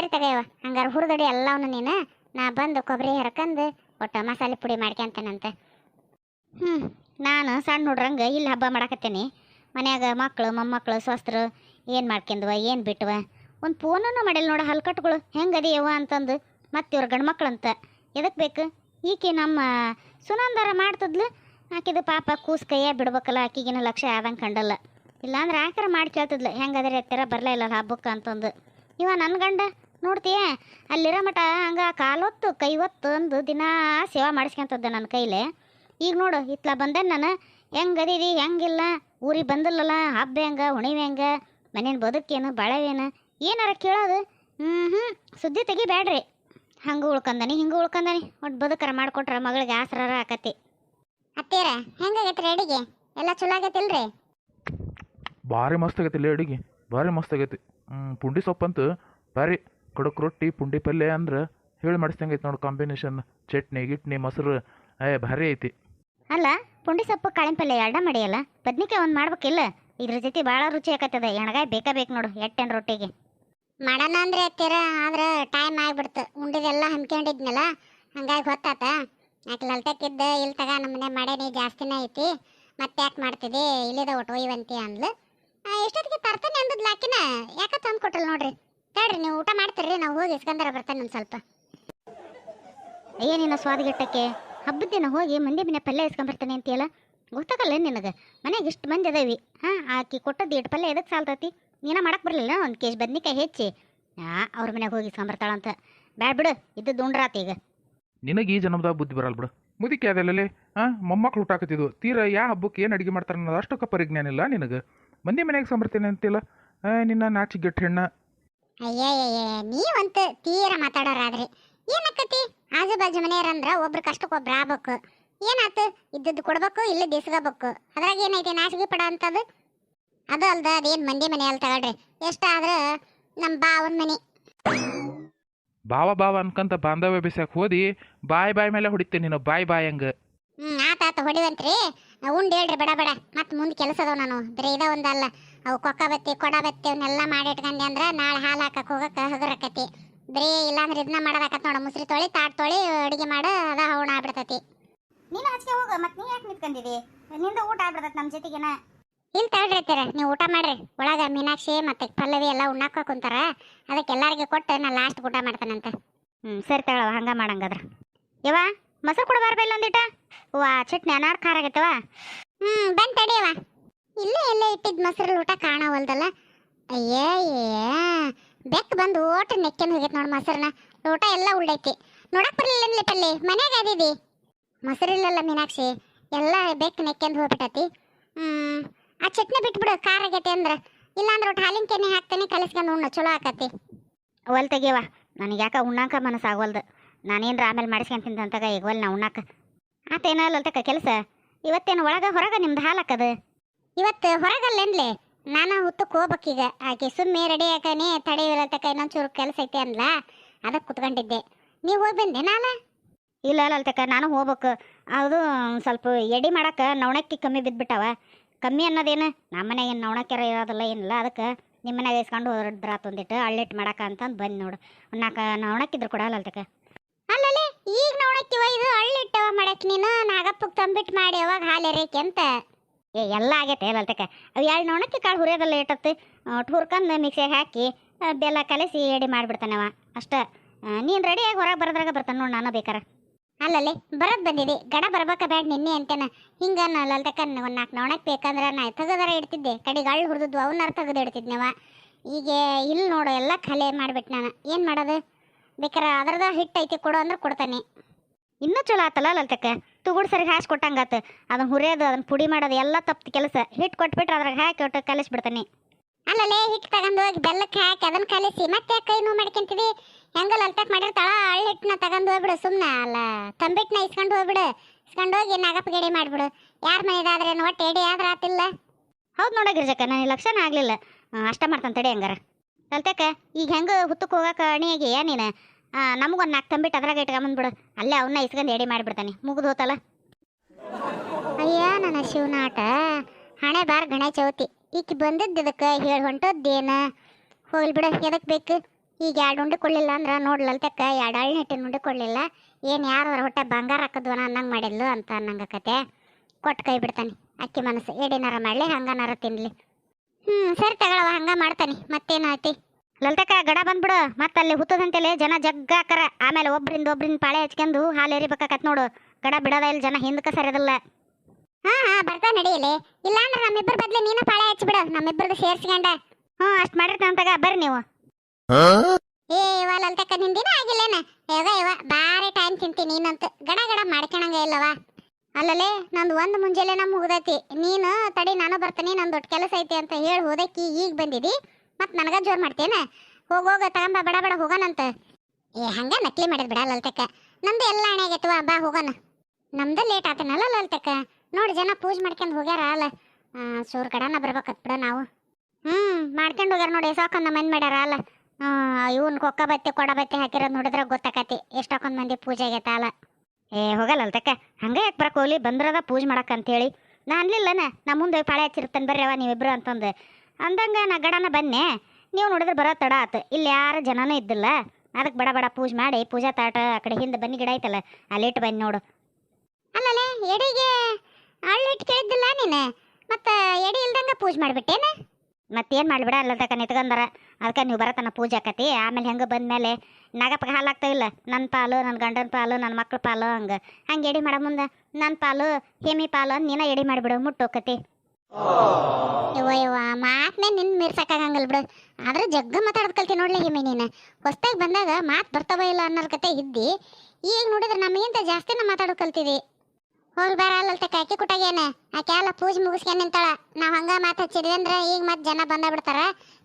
ಸರಿ ತಗಯವ. ಹಂಗಾರ ಹುರಿದಡಿ ಎಲ್ಲವನ್ನು ನೀನು. ನಾ ಬಂದು ಕೊಬ್ಬರಿ ಹರ್ಕಂದು ಒಟ್ಟು ಮಸಾಲೆ ಪುಡಿ ಮಾಡ್ಕೊಂತೇನಂತ ಹ್ಞೂ ನಾನು ಸಣ್ಣ ಹುಡ್ರಂಗೆ ಇಲ್ಲಿ ಹಬ್ಬ ಮಾಡಾಕತ್ತೇನೆ. ಮನ್ಯಾಗ ಮಕ್ಕಳು ಮೊಮ್ಮಕ್ಕಳು ಸೊಸ್ತರು ಏನು ಮಾಡ್ಕೊಂಡ್ವ, ಏನು ಬಿಟ್ವ? ಒಂದು ಫೋನನ್ನು ಮಾಡಿಲ್ಲ ನೋಡ ಹಲ್ಕಟ್ಗಳು ಹೆಂಗೆ ಯವ ಅಂತಂದು. ಮತ್ತೆ ಇವ್ರ ಗಂಡು ಅಂತ ಎದಕ್ಕೆ ಬೇಕು? ಈಕೆ ನಮ್ಮ ಸುನಂದರ ಮಾಡ್ತದ್ಲು. ಆಕಿದು ಪಾಪ ಕೂಸು ಕೈಯ ಬಿಡ್ಬೇಕಲ್ಲ, ಆಕಿಗಿನ ಲಕ್ಷ್ಯ ಆದಂಗೆ ಕಂಡಲ್ಲ. ಇಲ್ಲಾಂದ್ರೆ ಆಕರ ಮಾಡಿ ಕೇಳ್ತಿದ್ಲು. ಹೆಂಗಾದ್ರೆ ಎತ್ತರ ಬರಲೇ ಇಲ್ಲ ಹಬ್ಬಕ್ಕೆ ಅಂತಂದು. ಇವ ನನ್ನ ಗಂಡ. ನೋಡ್ತೀಯ? ಅಲ್ಲಿರೋ ಮಠ ಹಂಗೆ ಕಾಲೊತ್ತು ಕೈ ಹೊತ್ತು ಅಂದು ದಿನ ಸೇವಾ ಮಾಡಿಸ್ಕೊಂತದ್ದೆ ನನ್ನ ಕೈಲಿ. ಈಗ ನೋಡು ಇತ್ಲ ಬಂದೆ ನಾನು. ಹೆಂಗೆ ಅದೀರಿ ಹೆಂಗಿಲ್ಲ? ಊರಿಗೆ ಬಂದಿಲ್ಲಲ್ಲ ಹಬ್ಬ ಹೆಂಗೆ? ಹುಣಿವೆ ಹೆಂಗೆ? ಮನೇನ ಬದುಕೇನು? ಬಳವೇನು? ಏನಾರ ಕೇಳೋದು? ಹ್ಞೂ ಹ್ಞೂ ಸುದ್ದಿ ತೆಗಿಬೇಡ್ರಿ ಹಂಗೆ ಉಳ್ಕಂದನಿ ಹಿಂಗೆ ಉಳ್ಕಂದನಿ. ಒಟ್ಟು ಬದುಕರ ಮಾಡಿಕೊಟ್ರ ಮಗಳಿಗೆ ಆಸರಾರ ಆಕತಿ. ಅತ್ತೀರ ಹೆಂಗಾಗೈತ್ರಿ ಅಡಿಗೆ? ಎಲ್ಲ ಚಲೋ ಆಗೈತಿಲ್ರಿ? ಭಾರಿ ಮಸ್ತ್ ಆಗೈತಿ ಇಲ್ಲಿ ಅಡುಗೆ. ಭಾರಿ ಮಸ್ತ್ ಆಗೈತಿ. ಹ್ಞೂ ಪುಂಡಿ ಸೊಪ್ಪಂತೂ ಭಾರಿ. ಕಡಕ್ ರೊಟ್ಟಿ ಪುಂಡಿ ಪಲ್ಯ ಅಂದ್ರೆ ಹೇಳಿ ಮಾಡಿಸ್ದಂಗೆ ಐತಿ ನೋಡಿ ಕಾಂಬಿನೇಷನ್ ಚಟ್ನಿ ಗಿಟ್ನಿ ಮೊಸರು ಏ ಭಾರಿ ಐತಿ. ಅಲ್ಲ ಪುಂಡಿ ಸೊಪ್ಪು ಕಾಳಿನ ಪಲ್ಯ ಎರಡ ಮಾಡಿಯಲ್ಲ ಬದ್ನಿಕಾಯಿ ಒಂದು ಮಾಡ್ಬೇಕಿಲ್ಲ? ಇದ್ರ ಜೊತೆ ಭಾಳ ರುಚಿ ಆಗತ್ತದ ಎಣಗಾಯಿ ಬೇಕಾ ಬೇಕು ನೋಡು ಎಟ್ಟೆನ್ ರೊಟ್ಟಿಗೆ. ಮಾಡೋಣ ಅಂದ್ರೆ ಎತ್ತೀರ ಆದ್ರೆ ಟೈಮ್ ಆಗ್ಬಿಡ್ತು ಉಂಡಿದೆಲ್ಲ ಹಮ್ಕೊಂಡಿದ್ನಲ್ಲ ಹಂಗಾಗಿ ಗೊತ್ತಾತ ಯಾಕೆ ಲಲ್ತಕ್ಕಿದ್ದ ಇಲ್ಲಿ ತಗ ನಮ್ಮನೆ ಮಾಡೇನಿ ಜಾಸ್ತಿನೇ ಐತಿ. ಮತ್ತೆ ಯಾಕೆ ಮಾಡ್ತಿದ್ದಿ ಇಲ್ಲಿದ ಒಟ್ಟು ಒಯ್ವಂತಿ ಅಂದ್ಲು. ಆ, ಎಷ್ಟೊತ್ತಿಗೆ ತರ್ತಾನೆ ಅಂದದ್ಲಾಕಿನ ಯಾಕೆ ತಂದು ಕೊಟ್ಟಲ್ ನೋಡ್ರಿ? ತಡ್ರಿ ನೀವು ಊಟ ಮಾಡ್ತೀರಿ ನಾವು ಹೋಗಿ ಇಸ್ಕಂದರ ಬರ್ತಾನೆ ಒಂದು ಸ್ವಲ್ಪ. ಏನಿನ ಸ್ವಾದಗಿಟ್ಟಕ್ಕೆ ಹಬ್ಬದ ದಿನ ಹೋಗಿ ಮಂದಿ ಮನೆ ಪಲ್ಯ ಇಸ್ಕೊಂಬರ್ತಾನೆ ಅಂತೀಯಲ್ಲ? ಗೊತ್ತಾಗಲ್ಲ ನಿನಗೆ? ಮನೆಗೆ ಇಷ್ಟು ಮಂದಿ ಅದಾವಿ. ಹಾಂ, ಆಕಿ ಕೊಟ್ಟದ್ದು ಇಟ್ಟು ಪಲ್ಯ ಎದಕ್ಕೆ ಸಾಲ್ತೈತಿ? ನೀನ ಮಾಡಕ್ಕೆ ಬರಲಿಲ್ಲ ಒಂದು ಕೇಜ್ ಬದ್ನಿಕಾಯಿ ಹೆಚ್ಚಿ. ಆ ಅವ್ರ ಮನೆಗೆ ಹೋಗಿ ಇಸ್ಕೊಂಬರ್ತಾಳಂತ ಬ್ಯಾಡ್ ಬಿಡು ಇದ್ದು ಉಂಡ್ರಾತ್ ಈಗ. ನಿನಗೆ ಈ ಜನ್ಮದಾಗ ಬುದ್ಧಿ ಬರಲ್ಲ ಬಿಡು. ಮುದುಕಿ ಅದಲ್ಲಲ್ಲಿ ಹಾಂ ಮೊಮ್ಮಕ್ಳು ಊಟಾಕತ್ತಿದ್ವು ತೀರ ಯಾ ಹಬ್ಬಕ್ಕೆ ಏನು ಅಡುಗೆ ಮಾಡ್ತಾರೆ ಅನ್ನೋದು ಅಷ್ಟಕ್ಕೆ ಪರಿಜ್ಞಾನ ಇಲ್ಲ ನಿನಗೆ. ಮಂದಿ ಮನೆಗೆ ಸಂಬರ್ತೀನಿ ಅಂತಿಲ್ಲ ನಿನ್ನ ನಾಚಿಗೆಟ್ಟು ಹೆಣ್ಣ. ಅಯ್ಯಯ್ಯಯ್ಯ ನೀವಂತ ತೀರ ಮಾತಾಡೋರಾದ್ರಿ. ಏನಕ್ಕತಿ? ಆಜು ಬಾಜು ಮನೆಯರಂದ್ರ ಒಬ್ರು ಕಷ್ಟಕ್ಕೆ ಒಬ್ರು ಆಗ್ಬೇಕು. ಏನಾತು? ಇದ್ದದ್ದು ಕೊಡ್ಬೇಕು ಇಲ್ಲ ದಿಸ್ಕೋಬೇಕು ಅದ್ರಾಗ ಏನೈತಿ? ನಾಶಗಿ ಪಡ ಅಂತದು? ಅದು ಅಲ್ದ ಅದೇನು ಮಂದಿ ಮನೆ ಅಲ್ಲಿ ತಗೊಳ್ರಿ. ಎಷ್ಟಾದ್ರೆ ನಮ್ಮ ಬಾವನ ಮನೆ. ಬಾವ ಬಾವ ಅನ್ಕಂತ ಬಾಂಧವ್ಯ ಬಿಸಾಕ್ ಹೋದಿ ಬಾಯ್ ಬಾಯ್ ಮೇಲೆ ಹೊಡಿತೀನಿ ನೀನು ಬಾಯ್ ಬಾಯ್ ಹಂಗ. ಹ್ಞೂ ಆತ ಆತ ಹೊಡಿವಂತ್ರಿ. ಉಂಡು ಹೇಳ್ರಿ ಬಡ ಬಡ. ಮತ್ತೆ ಮುಂದೆ ಕೆಲಸ ಅದಾವ ನಾನು. ಬರೀ ಇದ ಒಂದಲ್ಲ. ಅವು ಕೊಕ್ಕ ಬತ್ತಿ ಕೊಡ ಬತ್ತಿ ಅವನ್ನೆಲ್ಲ ಮಾಡಿ ಇಟ್ಕೊಂಡೆ ಅಂದ್ರೆ ನಾಳೆ ಹಾಲು ಹಾಕಕ್ಕೆ ಹೋಗಕ್ಕೆ ಹಗರಕತಿ. ಬರೀ ಇಲ್ಲಾಂದ್ರೆ ಇದನ್ನ ಮಾಡೋದಾಕತ್ ನೋಡು ಮುಸ್ರಿ ತೊಳಿ ತಾಟ್ ತೊಳಿ ಅಡುಗೆ ಮಾಡ ಅದ ಹೂಣ ಆಗ್ಬಿಡ್ತತಿ. ನೀನು ಆಚೆ ಹೋಗ ಮತ್ತೆ ನೀ ಯಾಕೆ ನಿಂತ್ಕೊಂಡಿದಿ? ನಿಂದ ಊಟ ಆಗ್ಬಿಡತ್ತೆ ನಮ್ಮ ಜೊತೆಗೆನ. ಇಲ್ಲಿ ತಗೊಳ್ರಿತ್ತೀರ ನೀವು ಊಟ ಮಾಡ್ರಿ. ಒಳಗೆ ಮೀನಾಕ್ಷಿ ಮತ್ತೆ ಪಲ್ಲವಿ ಎಲ್ಲ ಉಣ್ಣಾಕ ಕುಂತಾರ. ಅದಕ್ಕೆ ಎಲ್ಲರಿಗೆ ಕೊಟ್ಟು ನಾ ಲಾಸ್ಟ್ ಊಟ ಮಾಡ್ತಾನಂತ. ಹ್ಞೂ ಸರಿ ತಗೊಳವ ಹಂಗೆ ಮಾಡಂಗದ್ರ. ಯವ್ವ ಮೊಸರು ಕೂಡ ಬರ್ಬೇಲ್ಲ ಒಂದಿಟ ವಾ ಚಟ್ನಿ ಅನಾರ್ ಖಾರ ಆಗೈತವ ಹ್ಞೂ ಬಂದು ತಡಿಯವ ಇಲ್ಲೇ ಎಲ್ಲ ಇಟ್ಟಿದ್ ಮೊಸರಲ್ಲಿ ಊಟ ಕಾಣವಲ್ದಲ್ಲ. ಅಯ್ಯಯ್ಯ ಬೆಕ್ ಬಂದು ಓಟ ನೆಕ್ಕೆನ ಹೋಗೈತೆ ನೋಡಿ ಮೊಸರನ್ನ ಊಟ ಎಲ್ಲ ಉಳ್ಳೈತಿ. ನೋಡಕ್ ಬರ್ಲಿಲ್ಲ ಪಲ್ಲಿ? ಮನ್ಯಾಗ ಅದಿದಿ ಮೊಸರಿಲ್ಲಲ್ಲ ಮೀನಾಕ್ಷಿ. ಎಲ್ಲ ಬೆಕ್ ನೆಕ್ಕೆಂದು ಹೋಗ್ಬಿಟ್ಟತಿ. ಹ್ಞೂ ಆ ಚಟ್ನಿ ಬಿಟ್ಬಿಡು, ಖಾರ ಆಗೈತೆ ಅಂದ್ರೆ. ಇಲ್ಲಾಂದ್ರೆ ಒಟ್ಟು ಹಾಲಿನ ಕೆನೆ ಹಾಕ್ತಾನೆ, ಕಲಿಸ್ಕೊಂಡು ಉಣ್ಣು, ಚಲೋ ಆಕತಿ. ಒಲ್ ತೆಗಿಯವ ನನಗೆ ಯಾಕೆ ಉಣ್ಣಾಕ ಮನಸ್ಸಾಗವಲ್ದು ನಾನೇನ್ರ ಆಮೇಲೆ ಮಾಡಿಸ್ಕೊಂತೀನಿ ಅಂತಾಗ ಈಗ ಒಲ್ ನಾ ಉಣ್ಣಾಕ. ಆತೇನಲ್ಲ ಅಲ್ತಕ ಕೆಲಸ? ಇವತ್ತೇನು ಒಳಗೆ ಹೊರಗೆ ನಿಮ್ದು ಹಾಲಕ್ಕದು ಇವತ್ತು ಹೊರಗಲ್ಲೇನ್ಲೆ? ನಾನು ಹುತ್ತಕ್ಕೆ ಹೋಗ್ಬೇಕೀಗ ಆಕೆ ಸುಮ್ಮನೆ ರೆಡಿ ಆಗಾನೆ ತಡೆಯಿಲ್ಲ ತಕ ಇನ್ನೊಂದು ಚೂರು ಕೆಲಸ ಐತೆ ಅಂದ್ಲ? ಅದಕ್ಕೆ ಕುತ್ಕೊಂಡಿದ್ದೆ. ನೀವು ಹೋಗಿ ಬಂದೆ ನಾನು? ಇಲ್ಲ ಅಲ್ಲ ತಕ್ಕ ನಾನು ಹೋಗ್ಬೇಕು. ಅದು ಸ್ವಲ್ಪ ಎಡಿ ಮಾಡಕ್ಕೆ ನವಣಕ್ಕಿ ಕಮ್ಮಿ ಬಿದ್ದುಬಿಟ್ಟವ ಕಮ್ಮಿ ಅನ್ನೋದೇನು? ನಮ್ಮ ಮನೆಗೆ ಏನು ನವಣಕ್ಕೆರ ಇರೋದಿಲ್ಲ ಏನಿಲ್ಲ. ಅದಕ್ಕೆ ನಿಮ್ಮ ಮನೆಗೆ ಇಸ್ಕೊಂಡು ಹೋದ್ರ ತಂದಿಟ್ಟು ಅಳ್ಳಿಟ್ಟು ಮಾಡಕ ಅಂತಂದು ಬಂದು ನೋಡು. ನಾಲ್ಕು ನವಣಕ್ಕಿದ್ರು ಕೂಡ ಅಲ್ಲ ತಕ್ಕ ಅಲ್ಲಲ್ಲಿ ಈಗ ನವಣಕ್ಕಿ ಒಯ್ದು ಅಳ್ಳಿಟ್ಟು ಮಾಡಕ್ಕೆ ನೀನು ನಾಗಪ್ಪಗೆ ತಂಬಿಟ್ಟು ಮಾಡಿ ಅವಾಗ ಹಾಲು ಎರೇಕೆ ಅಂತ? ಏ ಎಲ್ಲ ಆಗೈತೆ ಅಲ್ಲಲ್ತಕ ಅದು ಎರಡು ನೋಣಕ್ಕೆ ಕಾಳು ಹುರಿಯೋದಲ್ಲ ಏಟತ್ತು ಒಟ್ಟು ಹುರ್ಕಂದು ಮಿಕ್ಸಿಗೆ ಹಾಕಿ ಬೆಲ್ಲ ಕಲಸಿ ಎಡಿ ಮಾಡಿಬಿಡ್ತಾನವ ಅಷ್ಟೇ ನೀನು ರೆಡಿಯಾಗಿ ಹೊರಗೆ ಬರೋದ್ರಾಗ ಬರ್ತಾನೆ ನೋಡಿ ನಾನು ಬೇಕಾರ. ಅಲ್ಲಲ್ಲಿ ಬರೋದು ಬಂದಿದೆ. ಗಡ ಬರ್ಬೇಕ ಬೇಡ ನಿನ್ನೆ ಅಂತೇನ. ಹಿಂಗ ಲಲ್ತಕ ಒಂದು ನಾಲ್ಕು ನೋಣಕ್ಕೆ ಬೇಕಂದ್ರೆ ನಾ ತೆಗದರ ಇಡ್ತಿದ್ದೆ. ಕಡೆಗೆ ಅಳ್ಳು ಹುರಿದಿದ್ವು ಅವನ್ನಾರು ತೆಗೆದು ಇಡ್ತಿದ್ನವ ಈಗ ಇಲ್ಲಿ ನೋಡು ಎಲ್ಲ ಖಾಲಿ ಮಾಡಿಬಿಟ್ಟು ನಾನು. ಏನು ಮಾಡೋದು? ಬೇಕಾರೆ ಅದ್ರದ ಹಿಟ್ಟು ಐತಿ ಕೊಡು ಅಂದ್ರೆ ಕೊಡ್ತಾನೆ. ಇನ್ನೂ ಚಲೋ ಆತಲ್ಲ ಲಲ್ತಕ್ಕ ತುಗುಡ್ ಸರಿ ಹಾಸಿ ಕೊಟ್ಟಂಗಾತ. ಅದನ್ನ ಹುರಿಯೋದು ಅದನ್ನ ಪುಡಿ ಮಾಡೋದು ಎಲ್ಲ ತಪ್ಪು ಕೆಲಸ. ಹಿಟ್ಟು ಕೊಟ್ಬಿಟ್ರೆ ಅದ್ರಾಗ ಹಾಕಿ ಒಟ್ಟು ಕಲಿಸ್ಬಿಡ್ತಾನೆ. ಅಲ್ಲಲ್ಲೇ ಹಿಟ್ಟು ತಗೊಂಡು ಹೋಗಿ ಬೆಲ್ಲಕ್ಕೆ ಹಾಕಿ ಅದನ್ನ ಕಲಿಸಿ ಮತ್ತೆ ಕೈ ನೋವು ಮಾಡ್ಕೊಂತೀವಿ. ಹೆಂಗಲ್ಲ ಅಲ್ತಕ್ ಮಾಡಿರ್ತಾಳ ಅಳ್ಳ ಹಿಟ್ಟನ್ನ ತಗೊಂಡು ಹೋಗ್ಬಿಡು ಸುಮ್ಮನೆ ಅಲ್ಲ. ತಂಬಿಟ್ಟನ್ನ ಇಸ್ಕೊಂಡು ಹೋಗ್ಬಿಡು. ಇಸ್ಕೊಂಡು ಹೋಗಿ ನಾಗಪ್ಪ ಗಡಿ ಮಾಡಿಬಿಡು. ಯಾರ ಮನೆಯದಾದ್ರೆ ಒಟ್ಟು ಎಡಿ ಆದ್ರೆ ಆತಿಲ್ಲ. ಹೌದು ನೋಡ ಗಿರ್ಜಕ್ಕ ನನಗೆ ಲಕ್ಷಣ ಆಗಲಿಲ್ಲ. ಅಷ್ಟ ಮಾಡ್ತಾನೆ ತಡಿ ಹಂಗಾರ. ಅಲ್ತಕ್ಕ ಈಗ ಹೆಂಗೆ ಹುತ್ತಕ್ಕೆ ಹೋಗಕ್ಕೆ ಅಣಿಯಾಗಿ ನೀನು? ನಮಗೊಂದು ನಾಲ್ಕು ತಂಬಿಟ್ಟು ಅದ್ರಾಗ ಇಟ್ಕೊಂಬಂದ್ಬಿಡು ಅಲ್ಲೇ ಅವನ್ನ ಇಸ್ಕೊಂಡು ಎಡಿ ಮಾಡಿಬಿಡ್ತಾನೆ. ಮುಗಿದು ಹೋತಲ್ಲ. ಅಯ್ಯ, ನನ್ನ ಶಿವನಾಟ. ಹಣೆ ಬಾರ್ ಗಣೇಶ ಚೌತಿ. ಈಕಿ ಇದಕ್ಕೆ ಹೇಳಿ ಹೊಂಟದ್ದೇನು? ಹೋಗ್ಲಿ ಬಿಡು ಎದಕ್ಕೆ ಬೇಕು? ಈಗ ಎರಡು ಉಂಡೆ ಕೊಡಲಿಲ್ಲ ಅಂದ್ರೆ ನೋಡ್ಲಲ್ತಕ್ಕ ಎರಡು ಅಳ್ಳಿಟ್ಟಿನ ಉಂಡೆ ಕೊಡಲಿಲ್ಲ. ಏನು ಯಾರು ಹೊಟ್ಟೆ ಬಂಗಾರ ಹಾಕದ್ವನ ಅನ್ನಂಗೆ ಮಾಡಿದ್ಲು ಅಂತ ಅನ್ನಂಗೆ ಕತೆ. ಕೊಟ್ಟು ಕೈ ಬಿಡ್ತಾನೆ. ಅಕ್ಕಿ ಮನಸ್ಸು ಎಡಿನಾರ ಮಾಡಲಿ, ಹಂಗನಾರ ತಿನ್ಲಿ. ಹ್ಞೂ ಸರಿ ತಗೊಳವ ಹಂಗೆ ಮಾಡ್ತಾನೆ. ಮತ್ತೇನಾಯ್ತಿ ಲಲಿತಕ್ಕ ಗಡ ಬಂದ್ಬಿಡು. ಮತ್ತೆ ಅಲ್ಲಿ ಹುತ್ತದಂತೆಲೆ ಜನ ಜಗ್ಗಾಕರ ಆಮೇಲೆ ಒಬ್ರಿಂದ ಒಬ್ರಿಂದ ಪಾಳೆ ಹಚ್ಕೊಂಡು ಹಾಲು ಎರಿಬೇಕಾಕತ್ ನೋಡು. ಗಡ ಬಿಡದ ಇಲ್ಲಿ ಜನ ಹಿಂದಕ್ಕೆ ಸರಿಯದಿಲ್ಲ ಹಾ ಹಾ ಬರ್ತಾ ನಡೀಲಿ ಇಲ್ಲಾಂದ್ರೆ ನಮ್ಮಿಬ್ಬರ ಬದ್ಲಿ ನೀನು ಪಾಳೆ ಹಚ್ಬಿಡು. ನಮ್ಮಿಬ್ಬರದು ಸೇರ್ಸ್ಕೊಂಡ. ಹ್ಞೂ ಅಷ್ಟು ಮಾಡಿರ್ತಾನ ತಗ. ಬರ್ರಿ ನೀವು. ಏ ಇವ ಲಲಿತಕ್ಕ ನಿಂದಿನ ಆಗಿಲ್ಲೇನ? ಯಾವ ಇವ ಬಾರಿ ಟೈಮ್ ತಿಂತೀನಿ ನೀನಂತ. ಗಡ ಗಡ ಮಾಡ್ಕೊಳಂಗ ಇಲ್ಲವ ಅಲ್ಲಲೇ ನಂದು ಒಂದು ಮುಂಜಾನೆ ಮುಗ್ದೈತಿ. ನೀನು ತಡಿ ನಾನು ಬರ್ತೀನಿ ನಂದು ದೊಡ್ಡ ಕೆಲಸ ಐತಿ ಅಂತ ಹೇಳಿ ಹೋದಕ್ಕಿ ಈಗ ಬಂದಿದಿ. ಮತ್ತೆ ನನಗ ಜೋರ್ ಮಾಡ್ತೇನ? ಹೋಗ ಹೋಗ ತಗೊಂಬ, ಬಡ ಬಡ ಹೋಗೋಣಂತ ಏ, ಹಂಗ ನಕಲಿ ಮಾಡಿದ್ ಬಿಡ ಲಲ್ತಕ್ಕ. ನಮ್ದು ಎಲ್ಲ ಅಣೆ ಆಗೈತವ ಬಾ ಹೋಗೋಣ ನಮ್ದು ಲೇಟ್ ಆತನಲ್ಲ ಲಲ್ತಕ್ಕ. ನೋಡಿ ಜನ ಪೂಜೆ ಮಾಡ್ಕೊಂಡು ಹೋಗ್ಯಾರ ಅಲ್ಲ. ಸೂರ್ ಕಡನ ಬರ್ಬೇಕತ್ ಬಿಡ ನಾವು. ಹ್ಮ್, ಮಾಡ್ಕೊಂಡು ಹೋಗ್ಯಾರ ನೋಡಿ ಸಾಕೊಂದ್ ಮಂದಿ ಮಾಡ್ಯಾರ ಅಲ್ಲ. ಇವನ್ ಕೊಕ್ಕ ಬತ್ತಿ, ಕೊಡ ಬತ್ತಿ ಹಾಕಿರೋದು ನೋಡಿದ್ರೆ ಗೊತ್ತಾಕತಿ. ಎಷ್ಟೊಂದ್ ಮಂದಿ ಪೂಜೆ ಆಗೈತ ಅಲ್ಲ. ಏ ಹೋಗಲ್ಲ ಅಲ್ತಕ್ಕ ಹಂಗೆ ಯಾಕೆ ಬರ ಹೋಗ್ಲಿ? ಬಂದ್ರದ ಪೂಜೆ ಮಾಡಕ್ ಅಂತೇಳಿ. ನಾ ಅನ್ಲಿಲ್ಲನ? ನಮ್ಮ ಮುಂದೆ ಪಾಳೆ ಹಚ್ಚಿರ್ತಾನೆ ಬರ್ರಿ ಅವ ನೀವಿಬ್ರು ಅಂತಂದು. ಅಂದಂಗ ನಾ ಗಡನ ಬನ್ನಿ. ನೀವು ನೋಡಿದ್ರೆ ಬರೋ ತಡ ಆತು. ಇಲ್ಲಿ ಯಾರು ಜನನೂ ಇದ್ದಿಲ್ಲ. ಅದಕ್ಕೆ ಬಡ ಬಡ ಪೂಜೆ ಮಾಡಿ ಪೂಜಾ ತಾಟ ಆ ಕಡೆ ಹಿಂದೆ ಬನ್ನಿ ಗಿಡ ಐತಲ್ಲ ಅಲ್ಲಿಟ್ಟು ಬನ್ನಿ ನೋಡು. ಅಲ್ಲಲೇ, ಎಡಿಗೆ ಅಳ್ಳಿಟ್ಟು ಕೇಳಿದ್ದಿಲ್ಲ ನೀನು? ಮತ್ತೆ ಎಡಿ ಇಲ್ದಂಗೆ ಪೂಜೆ ಮಾಡಿಬಿಟ್ಟೇನ? ಮತ್ತೇನು ಮಾಡಿಬಿಡ ಅಲ್ಲದಕ್ಕ ನಿತ್ಕೊಂಡಾರ. ಅದಕ್ಕೆ ನೀವು ಬರತನ ಪೂಜೆ ಆಕತಿ. ಆಮೇಲೆ ಹೆಂಗೆ ಬಂದ್ಮೇಲೆ ನಾಗಪ್ಪಗೆ ಹಾಲು ಆಗ್ತಾವಿಲ್ಲ ನನ್ನ ಪಾಲು ನನ್ನ ಗಂಡನ ಪಾಲು ನನ್ನ ಮಕ್ಳ ಪಾಲು ಹಂಗೆ. ಹಂಗೆ ಎಡಿ ಮಾಡೋ ಮುಂದೆ. ನನ್ನ ಪಾಲು, ಹೇಮಿ ಪಾಲು ನೀನ ಎಡಿ ಮಾಡಿಬಿಡು, ಮುಟ್ಟೋಕತಿ. ಯವ್ವ ಯವ್ವ ಮಾತ್ನೇ ನಿನ್ನ ಮೀರ್ಸಕ್ಕಾಗಂಗಿಲ್ಲ ಬಿಡು. ಆದ್ರೆ ಜಗ್ಗ ಮಾತಾಡೋದು ಕಲ್ತಿ ನೋಡ್ಲಿ ಹಿಮಿ ನೀನು. ಹೊಸ್ದಾಗಿ ಬಂದಾಗ ಮಾತು ಬರ್ತಾವ ಇಲ್ಲ ಅನ್ನೋ ಕತೆ ಇದ್ದಿ. ಈಗ ನೋಡಿದ್ರೆ ನಮಗಿಂತ ಜಾಸ್ತಿನ ಮಾತಾಡೋದು ಕಲ್ತಿದಿ. ಹೋಗಿ ಬೇಡ ಅಲ್ಲಲ್ತ ಕಾಕಿ ಕುಟಾಗೇನೆ ಆಕೆ ಎಲ್ಲ ಪೂಜೆ ಮುಗಿಸ್ಕೊಂಡು ನಿಂತಾಳ. ನಾವು ಹಂಗ ಮಾತು ಹಚ್ಚಿದ್ವಿ ಅಂದ್ರೆ ಈಗ ಮತ್ತೆ ಜನ ಬಂದ ಬಿಡ್ತಾರ.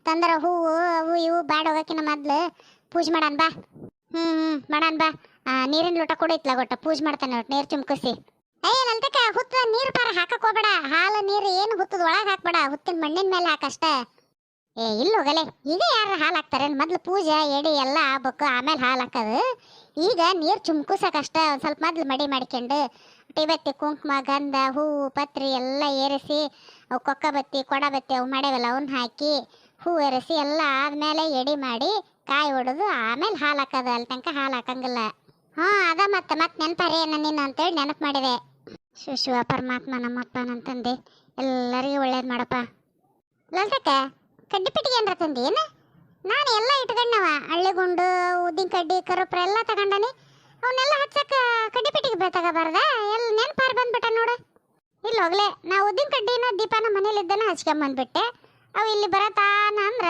ತಂದ್ರ ಹೂವು ಅವು ಇವು ಬ್ಯಾಡ ಹೋಗಕ್ಕಿನ ಮೊದ್ಲು ಪೂಜೆ ಮಾಡನ್ ಬಾ. ಹ್ಞೂ ಹ್ಞೂ ಮಾಡಾನ್ ಬಾ. ಆ, ನೀರಿನ ಲೋಟ ಕೊಡೈತ್ಲ ಗೊಟ್ಟ. ಪೂಜೆ ಮಾಡ್ತಾನೆ ನೀರು ಚುಮ್ಕಸಿ. ಅಯ್ಯ ನಲ್ತಕ ಹುತ್ತ ನೀರು ಪಾರ ಹಾಕಕ್ ಹೋಗ್ಬೇಡ. ಹಾಲು, ನೀರು ಏನು ಹುತ್ತದ ಒಳಗೆ ಹಾಕ್ಬೇಡ. ಹುತ್ತಿನ ಮಣ್ಣಿನ ಮೇಲೆ ಹಾಕಷ್ಟ. ಏ, ಇಲ್ಲ ಹೋಗಲೆ ಈಗ ಯಾರು ಹಾಲು ಹಾಕ್ತಾರೆ? ಮೊದ್ಲು ಪೂಜೆ, ಎಡಿ, ಎಲ್ಲ ಆಗ್ಬೇಕು. ಆಮೇಲೆ ಹಾಲು ಹಾಕೋದು. ಈಗ ನೀರು ಚುಮ್ಕುಸಕ್ಕಷ್ಟ ಒಂದು ಸ್ವಲ್ಪ ಮೊದ್ಲು ಮಡಿ ಮಾಡ್ಕೊಂಡು ಟಿಬತ್ತಿ ಕುಂಕುಮ, ಗಂಧ ಹೂವು ಪತ್ರಿ ಎಲ್ಲ ಏರಿಸಿ, ಅವು ಕೊಕ್ಕಬತ್ತಿ ಬತ್ತಿ, ಕೊಡ ಬತ್ತಿ, ಅವು ಮಾಡೇವಲ್ಲ ಅವನ್ನ ಹಾಕಿ ಹೂ ಏರಿಸಿ ಎಲ್ಲ ಆದಮೇಲೆ ಎಡಿ ಮಾಡಿ ಕಾಯಿ ಹೊಡೆದು ಆಮೇಲೆ ಹಾಲು ಹಾಕೋದು. ಅಲ್ಲಿ ತನಕ ಹಾಲು ಹಾಕಂಗಿಲ್ಲ. ಹಾಂ, ಅದ ಮತ್ತೆ ಮತ್ತೆ ನೆನಪಾರಿ ನೀನು ಅಂತೇಳಿ ನೆನಪು ಮಾಡಿದೆ. ಶಿವ ಪರಮಾತ್ಮ, ನಮ್ಮಪ್ಪ ನನ್ನ ತಂದೆ, ಎಲ್ಲರಿಗೂ ಒಳ್ಳೇದು ಮಾಡಪ್ಪ. ಲಲ್ತಕ್ಕ ಕಡ್ಡಿ ಪೆಟ್ಟಿಗೆ ಏನ್ರ ತಂದಿ, ಏನು? ನಾನು ಎಲ್ಲ ಇಟ್ಕೊಂಡವ, ಹಳ್ಳಿಗುಂಡು, ಉದ್ದಿನ ಕಡ್ಡಿ, ಕರುಪ್ರ ಎಲ್ಲ ತಗೊಂಡನಿ. ಅವನ್ನೆಲ್ಲ ಹಚ್ಚಕ್ಕ ಕಡ್ಡಿ ಪೆಟ್ಟಿಗೆ ತಗೋಬಾರ್ದ? ಎಲ್ಲ ನೆನಪಾರು ಬಂದ್ಬಿಟ್ಟ ನೋಡು. ಇಲ್ಲಿ ಹೋಗ್ಲೆ, ನಾ ಉದ್ದಿನ ಕಡ್ಡಿನ ದೀಪನ ಮನೇಲಿ ಇದ್ದನ ಹಚ್ಕೊಂಬಂದ್ಬಿಟ್ಟೆ. ಅವು ಇಲ್ಲಿ ಬರತಾನ ಅಂದ್ರ,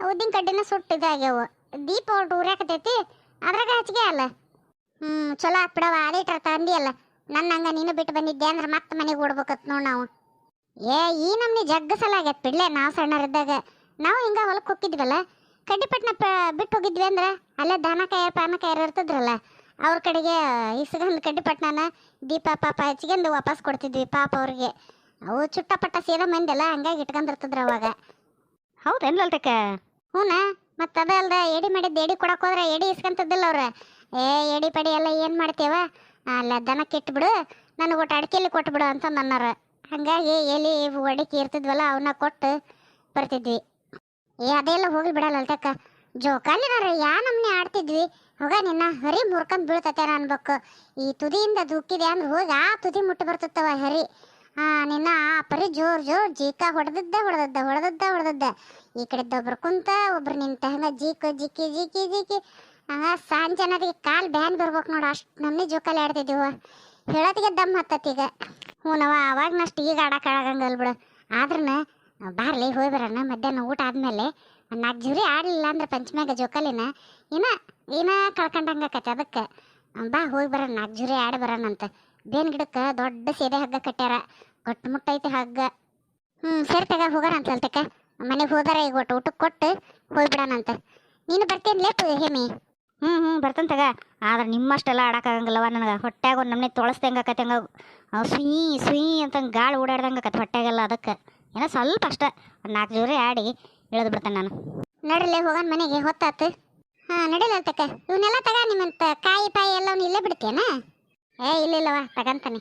ಉದ್ದಿನ ಕಡ್ಡಿನ ಸುಟ್ಟಿದಾಗ್ಯವು ದೀಪ ಒಟ್ಟು ಉರ್ಯಾಕತೈತಿ, ಅದ್ರಾಗ ಹಚ್ಗೆ ಅಲ್ಲ. ಹ್ಞೂ ಚಲೋ ಆತ್ ಆಡಿಟ್ರ ತಂದಿಯಲ್ಲ ನನ್ನ ಹಂಗ ನೀನು ಬಿಟ್ಟು ಬಂದಿದ್ದೆ ಅಂದ್ರೆ ಮತ್ತೆ ಮನೆಗೆ ಓಡ್ಬೇಕತ್ ನೋಡ್ ನಾವು. ಏ ಈ ನಮ್ನಿ ಜಗ್ಗ ಸಲ ಆಗೈತೆ ಬಿಡ್ಲೆ ನಾವು ಸಣ್ಣರಿದ್ದಾಗ ನಾವು ಹಿಂಗ ಹೊಲಕ್ಕೆ ಹೋಗಿದ್ವಲ್ಲ ಕಡ್ಡಿಪಟ್ಟಣ ಪ ಬಿಟ್ಟು ಹೋಗಿದ್ವಿ ಅಂದ್ರೆ ಅಲ್ಲೇ ದಾನಕಾಯ ಪಾನಕಾಯರು ಇರ್ತಿದ್ರಲ್ಲ ಅವ್ರ ಕಡೆಗೆ ಇಸ್ಕೊಂಡು ಕಡ್ಡಿಪಟ್ಟಣನ ದೀಪ ಪಾಪ ಹಚ್ಕೊಂಡು ವಾಪಸ್ ಕೊಡ್ತಿದ್ವಿ ಪಾಪ ಅವ್ರಿಗೆ. ಅವು ಚುಟ್ಟಪಟ್ಟ ಸೀದಾ ಮಂದಿಲ್ಲ ಹಂಗಾಗಿ ಇಟ್ಕೊಂಡಿರ್ತಿದ್ರು ಅವಾಗ. ಹೌದೇನು ಹ್ಞೂ ಹ್ಞೂನ ಮತ್ತೆ ಅದ ಅಲ್ದ ಎಡಿ ಮಾಡಿದ್ದು ಎಡಿ ಕೊಡಕ್ಕೆ ಹೋದ್ರೆ ಎಡಿ ಇಸ್ಕೊಂತದ್ದಿಲ್ಲ ಅವ್ರ. ಏ, ಎಡಿ ಪಡಿ ಎಲ್ಲ ಏನು ಮಾಡ್ತೇವ? ಅಲ್ಲ ದನಕ್ಕೆ ಇಟ್ಬಿಡು ನನಗೆ ಒಟ್ಟು ಅಡಿಕೆಲಿ ಕೊಟ್ಬಿಡು ಅಂತ ನನ್ನರ. ಹಾಗಾಗಿ ಎಲ್ಲಿ ಒಡಿಕೆ ಇರ್ತಿದ್ವಲ್ಲ ಅವನ್ನ ಕೊಟ್ಟು ಬರ್ತಿದ್ವಿ. ಏ, ಅದೆಲ್ಲ ಹೋಗಿ ಬಿಡಲ್ಲ ಅಲ್ತಕ್ಕ ಜೋಕಾಲಿನಾರ ಯಾ ನಮ್ಮನೆ ಆಡ್ತಿದ್ವಿ? ಹೋಗ ನಿನ್ನ, ಹರಿ ಮುರ್ಕೊಂಡು ಬೀಳ್ತತೆ ಅನ್ಬೇಕು. ಈ ತುದಿಯಿಂದ ದುಕ್ಕಿದೆ ಅಂದ್ರೆ ಹೋಗಿ, ಆ ತುದಿ ಮುಟ್ಟಿ ಬರ್ತತ್ತವ ಹರಿ. ಆ, ನಿನ್ನ ಆ ಪರಿ ಜೋರ್ ಜೋರ್ ಜೀಕ ಹೊಡೆದದ್ದ ಹೊಡೆದದ್ದ ಹೊಡೆದದ್ದ ಹೊಡೆದದ್ದ. ಈ ಕಡೆದ ಒಬ್ರು ಕುಂತ, ಒಬ್ರು ನಿಂತ, ಹಂಗ ಜೀಕ ಜಿಕ್ಕಿ ಜಿಕ್ಕಿ ಜಿಕ್ಕಿ ಹಂಗ ಸಂಜೆ ಕಾಲು ಬ್ಯಾನ್ ಬರ್ಬೇಕು ನೋಡು, ಅಷ್ಟು ನಮ್ನಿ ಜೋಕಾಲಿ ಆಡ್ತಿದ್ದೀವ ಹೇಳೋತಿಗೆ ದಮ್ ಹತ್ತತ್ತೀಗ ಹ್ಞೂನವ ಅವಾಗನಷ್ಟು ಈಗ ಆಡಕ್ಕಾಗಂಗಲ್ ಬಿಡು. ಆದ್ರನ ಬಾರ್ಲಿ ಹೋಗಿ ಬರೋಣ, ಮಧ್ಯಾಹ್ನ ಊಟ ಆದಮೇಲೆ ನಾಲ್ಕು ಜುರಿ ಆಡಲಿಲ್ಲ ಅಂದ್ರೆ ಪಂಚಮ್ಯಾಗ ಜೋಕಾಲಿನ ಏನ ಏನ ಕಳ್ಕೊಂಡಂಗಕತ್ತೆ ಅದಕ್ಕೆ. ಬಾ ಹೋಗಿ ಬರೋಣ ನಾಲ್ಕು ಜುರಿ ಆಡಿ ಬರೋಣಂತ ಬೇನ್ ಗಿಡಕ್ಕೆ ದೊಡ್ಡ ಸೀದೆ ಹಗ್ಗ ಕಟ್ಟ್ಯಾರ. ಗಟ್ಟು ಮುಟ್ಟೈತಿ ಹಗ್ಗ. ಹ್ಞೂ ಸರಿ ತಗ, ಹೋಗೋಣ ಅಂತ ಅಲ್ತಕ್ಕ ಮನೆಗೆ ಹೋದಾರ ಈಗ ಒಟ್ಟು ಊಟಕ್ಕೆ ಕೊಟ್ಟು ಹೋಗಿ ಹೋಗ್ಬಿಡೋಣಂತ ನೀನು ಬರ್ತೀನಿ ಹೇಮಿ? ಹ್ಞೂ ಹ್ಞೂ ಬರ್ತೇನೆ ತಗ. ಆದ್ರೆ ನಿಮ್ಮಷ್ಟೆಲ್ಲ ಆಡೋಕ್ಕಾಗಂಗಿಲ್ಲವ ನನಗೆ. ಹೊಟ್ಯಾಗ ಒಂದು ನಮ್ಮನೆ ತೊಳಸ್ದಂಗೆ ಆಕತ್ತೆ ಹಂಗ ಸುಯಿ ಸುಯಿ ಅಂತ ಗಾಳಿ ಓಡಾಡ್ದಂಗೆ ಆಕತ್ತೆ ಹೊಟ್ಯಾಗೆಲ್ಲ ಅದಕ್ಕೆ. ಏನೋ ಸ್ವಲ್ಪ ಅಷ್ಟೇ ಒಂದು ನಾಲ್ಕು ಜೋರಿ ಆಡಿ ಇಳಿದು ಬಿಡ್ತೇನೆ ನಾನು. ನಡಿಲೆ ಹೋಗೋಣ ಮನೆಗೆ, ಹೊತ್ತಾತು. ಹಾಂ ನಡಿಲ್ಲ ಅಂತಕ್ಕ ಇವನ್ನೆಲ್ಲ ತಗ ನಿಮ್ಮಂತ ಕಾಯಿ, ಪಾಯಿ ಎಲ್ಲ ಇಲ್ಲೇ ಬಿಡ್ತೇನಾ ಏ ಇಲ್ಲ ಇಲ್ಲವ ತಗಂತಾನೆ.